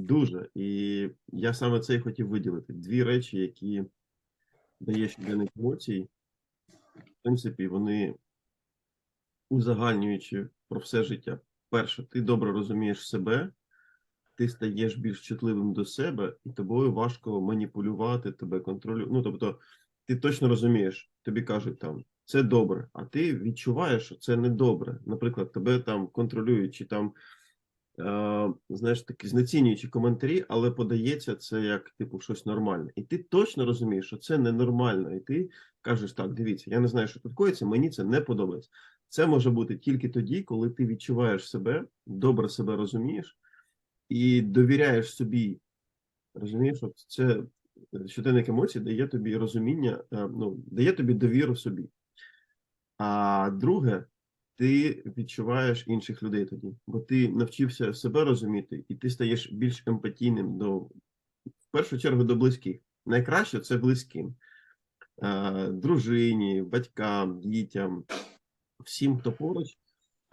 Дуже. І я саме це і хотів виділити. Дві речі, які дає щоденник емоцій, в принципі, вони узагальнюючи про все життя. Перше, ти добре розумієш себе, ти стаєш більш чутливим до себе, і тобою важко маніпулювати, тебе контролювати. Ну, тобто, ти точно розумієш, тобі кажуть там це добре, а ти відчуваєш, що це не добре. Наприклад, тебе там контролюють, чи там знаєш, такі знецінюючі коментарі, але подається це як типу щось нормальне. І ти точно розумієш, що це ненормально. І ти кажеш: так, дивіться, я не знаю, що тут коїться, мені це не подобається. Це може бути тільки тоді, коли ти відчуваєш себе, добре себе розумієш і довіряєш собі. Розумієш, от це щоденник емоцій дає тобі розуміння, е, ну, дає тобі довіру собі. А друге, ти відчуваєш інших людей тоді, бо ти навчився себе розуміти, і ти стаєш більш емпатійним до, в першу чергу, до близьких. Найкраще це близьким, дружині, батькам, дітям, всім, хто поруч,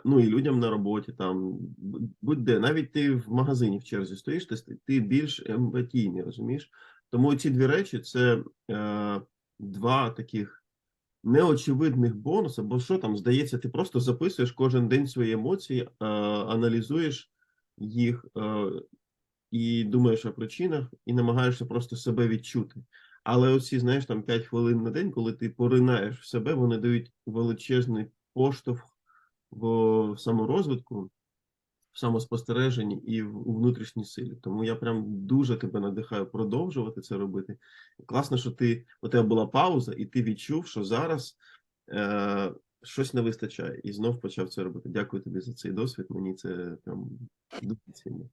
ну і людям на роботі, там. Будь-де, навіть ти в магазині в черзі стоїш, ти, ти більш емпатійний, розумієш? Тому ці дві речі це е, два таких неочевидних бонусів, бо що там, здається, ти просто записуєш кожен день свої емоції, аналізуєш їх і думаєш о причинах, і намагаєшся просто себе відчути. Але оці, знаєш, там 5 хвилин на день, коли ти поринаєш в себе, вони дають величезний поштовх в саморозвитку, в самоспостереженні і в, у внутрішній силі. Тому я прям дуже тебе надихаю продовжувати це робити. Класно, що ти у тебе була пауза, і ти відчув, що зараз е, щось не вистачає, і знов почав це робити. Дякую тобі за цей досвід. Мені це прям дуже цінно.